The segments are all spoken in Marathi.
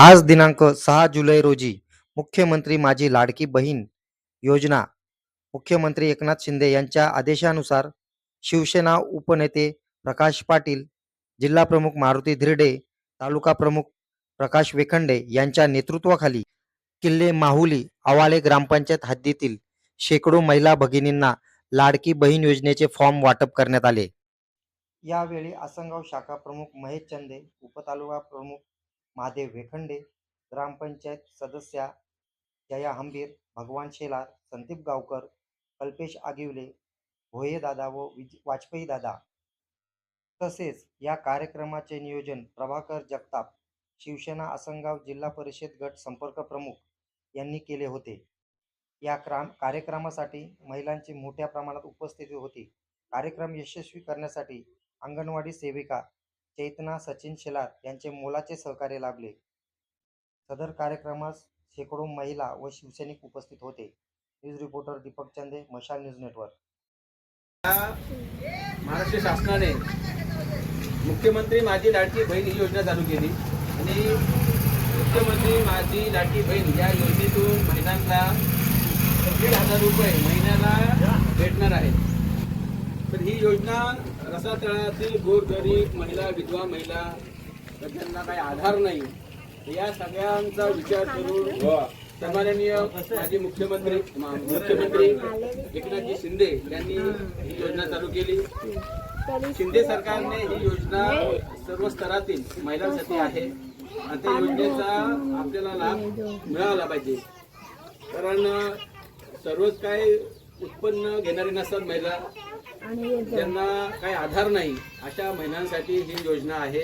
आज दिनांक सहा जुलै रोजी मुख्यमंत्री माझी लाडकी बहीण योजना मुख्यमंत्री एकनाथ शिंदे यांच्या आदेशानुसार शिवसेना उपनेते प्रकाश पाटील जिल्हाप्रमुख मारुती धिरडे तालुका प्रमुख प्रकाश वेखंडे यांच्या नेतृत्वाखाली किल्ले माहुली आवाळे ग्रामपंचायत हद्दीतील शेकडो महिला भगिनींना लाडकी बहीण योजनेचे फॉर्म वाटप करण्यात आले. यावेळी आसनगाव शाखा प्रमुख महेश चंदे उपतालुका प्रमुख महादेव वेखंडे ग्रामपंचायत सदस्या जया हंबीर भगवान शेलार संदीप गावकर कल्पेश आगिवले भोये दादा व विज वाजपेयी दादा. तसेच या कार्यक्रमाचे नियोजन प्रभाकर जगताप शिवसेना आसनगाव जिल्हा परिषद गट संपर्क प्रमुख यांनी केले होते. या क्राम कार्यक्रमासाठी महिलांची मोठ्या प्रमाणात उपस्थिती होती. कार्यक्रम यशस्वी करण्यासाठी अंगणवाडी सेविका चैतना सचिन शेलार यांचे मोलाचे सहकार्य लाभले. सदर कार्यक्रमास शेकडो महिला व शिवसैनिक उपस्थित होते. न्यूज रिपोर्टर दीपक चंदे मशाल न्यूज नेटवर्क. महाराष्ट्र शासनाने मुख्यमंत्री माझी लाडकी बहीण ही योजना चालू केली. आणि मुख्यमंत्री माझी लाडकी बहीण या योजनेतून महिलांना दीड हजार रुपये महिन्याला भेटणार आहे. तर ही योजना रसातळातील गोरगरीब महिला विधवा महिला तर त्यांना काही आधार नाही. या सगळ्यांचा विचार करून सन्माननीय माजी मुख्यमंत्री मुख्यमंत्री एकनाथजी शिंदे यांनी ही योजना चालू केली. शिंदे सरकारने ही योजना सर्व स्तरातील महिलांसाठी आहे. आणि त्या योजनेचा आपल्याला लाभ मिळाला पाहिजे. कारण सर्वच काही उत्पन्न घेणारी नसतात महिला. त्यांना काही आधार नाही अशा महिलांसाठी ही योजना आहे.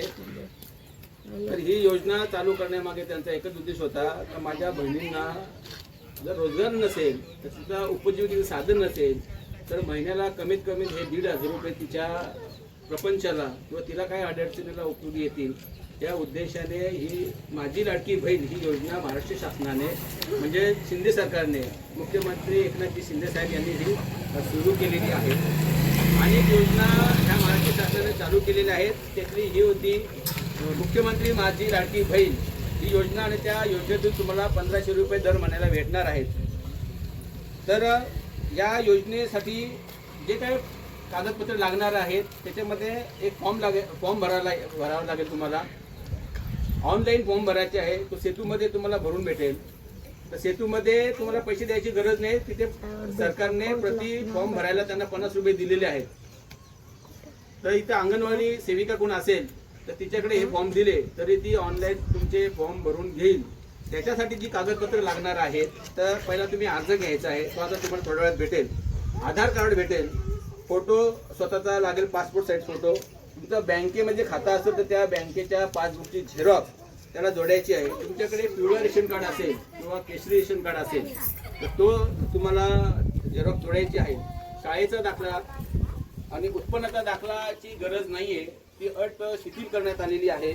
तर ही योजना चालू करण्यामागे त्यांचा एकच उद्देश होता तर माझ्या बहिणींना जर रोजगार नसेल तर तिचा उपजीविकेचं साधन नसेल तर महिन्याला कमीत कमी हे दीड हजार रुपये तिच्या प्रपंचाला किंवा तिला काय अडचणीला उपयोगी येतील त्या उद्देशाने ही माझी लाडकी बहीण ही योजना महाराष्ट्र शासनाने म्हणजे शिंदे सरकारने मुख्यमंत्री एकनाथजी शिंदे साहेब यांनी ही सुरू केलेली आहे. अनेक योजना ह्या महाराष्ट्र शासनाने चालू केलेल्या आहेत. त्यातली ही होती मुख्यमंत्री माझी लाडकी बहीण. ही योजना आणि त्या योजनेतून तुम्हाला पंधराशे रुपये दर महिन्याला भेटणार आहेत. तर या योजनेसाठी जे काही कागदपत्र लागणार आहेत त्याच्यामध्ये एक फॉर्म लागे फॉर्म भरायला भरावा लागेल तुम्हाला. ऑनलाईन फॉर्म भरायचे आहे तो सेतूमध्ये तुम्हाला भरून भेटेल. सेतूमध्ये तुम्हाला पैसे द्यायची गरज नाही. तिथे सरकारने प्रति फॉर्म भरायला त्यांना पन्नास रुपये दिलेले आहेत. तर इथे अंगणवाडी सेविका कोण असेल तर तिच्याकडे हे फॉर्म दिले तरी ती ऑनलाईन तुमचे फॉर्म भरून घेईल. त्याच्यासाठी जी कागदपत्र लागणार आहेत तर पहिला तुम्ही अर्ज घ्यायचा आहे तो आता तुम्हाला थोड्या वेळात भेटेल. आधार कार्ड भेटेल फोटो स्वतःचा लागेल पासपोर्ट साईज फोटो. तुमचं बँकेमध्ये म्हणजे खातं असेल तर त्या बँकेच्या पासबुकची झेरॉक्स त्याला जोडायची आहे. तुमच्याकडे पिवळं रेशन कार्ड असेल किंवा केशरी रेशन कार्ड असेल तर तो तुम्हाला झेरॉक्स जोडायची आहे. शाळेचा दाखला आणि उत्पन्नाचा दाखलाची गरज नाही आहे ती अट शिथिल करण्यात आलेली आहे.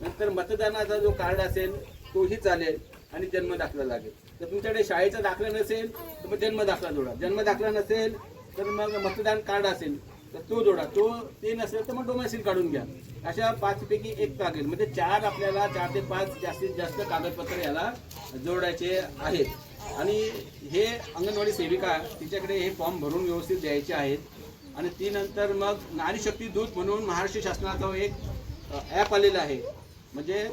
नंतर मतदानाचा जो कार्ड असेल तोही चालेल आणि जन्म दाखला लागेल. तर तुमच्याकडे शाळेचा दाखला नसेल तर मग जन्म दाखला जोडा. जन्म दाखला नसेल तर मग मतदान कार्ड असेल. तर तो जोडा तो ते नसेल तर मग डोमॅसिल काढून घ्या. अशा पाचपैकी एक लागेल म्हणजे चार आपल्याला चार ते पाच जास्तीत जास्त कागदपत्र याला जोडायचे आहेत. आणि हे अंगणवाडी सेविका तिच्याकडे हे फॉर्म भरून व्यवस्थित द्यायचे आहेत. आणि ती नंतर मग नारी शक्ती दूत म्हणून महाराष्ट्र शासनाचा एक ॲप आलेला आहे. म्हणजे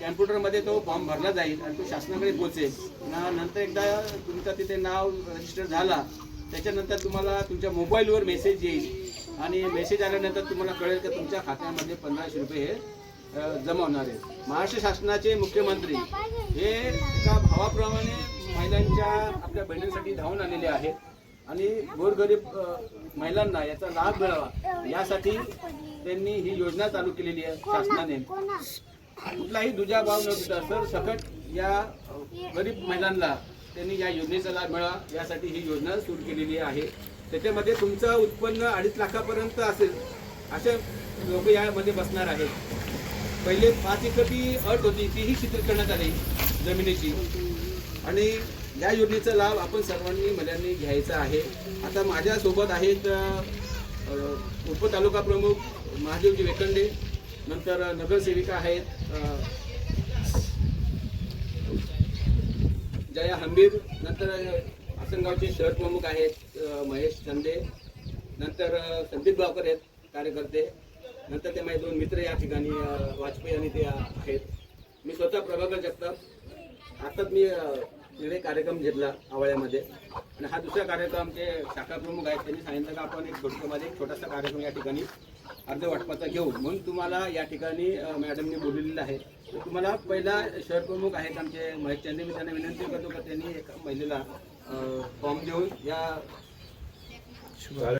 कॅम्प्युटरमध्ये तो फॉर्म भरला जाईल आणि तो शासनाकडे पोहोचेल. नंतर एकदा तुमचा तिथे नाव रजिस्टर झाला त्याच्यानंतर तुम्हाला तुमच्या मोबाईलवर मेसेज येईल. आणि मेसेज आल्यानंतर तुम्हाला कळेल की तुमच्या खात्यामध्ये पंधराशे रुपये हे जमा होणार आहेत. महाराष्ट्र शासनाचे मुख्यमंत्री हे एका भावाप्रमाणे महिलांच्या आपल्या बहिणींसाठी धावून आलेले आहेत. आणि गोरगरीब महिलांना याचा लाभ मिळावा यासाठी त्यांनी ही योजना चालू केलेली आहे शासनाने. कुठलाही दुजा भाव न सर सकट या गरीब महिलांना त्यांनी या योजनेचा लाभ मिळावा यासाठी ही योजना सुरू केलेली आहे. त्याच्यामध्ये तुमचं उत्पन्न अडीच लाखापर्यंत असेल असे लोक यामध्ये बसणार आहेत. पहिले पाच एकरची अट होती तीही शिथिल करण्यात आली जमिनीची. आणि या योजनेचा लाभ आपण सर्वांनी मुलांनी घ्यायचा आहे. आता माझ्यासोबत आहेत उपतालुका प्रमुख महादेवजी वेकंडे नंतर नगरसेविका आहेत जया हंबीर नंतर आसनगावचे शहर प्रमुख आहेत महेश चंदे नंतर संदीप गावकर आहेत कार्यकर्ते. नंतर ते माझे दोन मित्र या ठिकाणी वाजपेयी आणि ते आहेत. मी स्वतः प्रभाकर जगताप. आताच मी निर्णय कार्यक्रम घेतला आवळ्यामध्ये. आणि हा दुसरा कार्यक्रम जे शाखा प्रमुख आहेत त्यांनी सांगितलं का आपण एक छोटमध्ये एक छोटासा कार्यक्रम या ठिकाणी अर्ज वाटपाचा घेऊ म्हणून तुम्हाला या ठिकाणी मॅडमने बोललेलं आहे. तुम्हाला पहिला शहर प्रमुख आहेत आमचे महेश चंदे. मी त्यांना विनंती करतो का त्यांनी एका महिलेला फॉर्म देऊन या